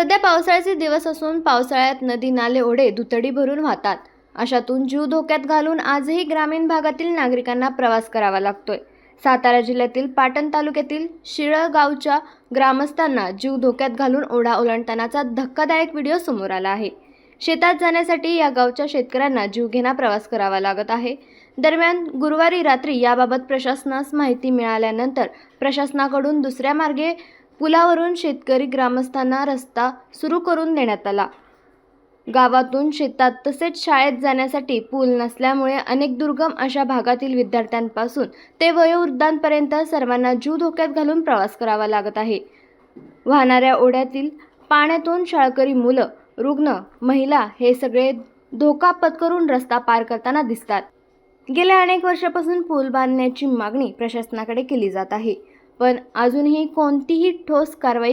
सध्या पावसाळ्याचे दिवस असून पावसाळ्यात नदी नाले ओढे दुतडी भरून वाहतात. अशातून जीव धोक्यात घालून आजही ग्रामीण भागातील नागरिकांना प्रवास करावा लागतोय. सातारा जिल्ह्यातील पाटण तालुक्यातील शिळळ गावच्या ग्रामस्थांना जीव धोक्यात घालून ओढा ओलांडतानाचा धक्कादायक व्हिडिओ समोर आला आहे. शेतात जाण्यासाठी या गावच्या शेतकऱ्यांना जीवघेणा प्रवास करावा लागत आहे. दरम्यान गुरुवारी रात्री याबाबत प्रशासनास माहिती मिळाल्यानंतर प्रशासनाकडून दुसऱ्या मार्गे पुलावरून शेतकरी ग्रामस्थांना रस्ता सुरू करून देण्यात आला. गावातून शेतात तसेच शाळेत जाण्यासाठी पूल नसल्यामुळे अनेक दुर्गम अशा भागातील विद्यार्थ्यांपासून ते वयोवृद्धांपर्यंत सर्वांना जीव धोक्यात घालून प्रवास करावा लागत आहे. वाहणाऱ्या ओढ्यातील पाण्यातून शाळकरी मुलं रुग्ण महिला हे सगळे धोका पत्करून रस्ता पार करताना दिसतात. गेल्या अनेक वर्षापासून पूल बांधण्याची मागणी प्रशासनाकडे केली जात आहे. पण अजूनही कोणतीही ठोस कारवाई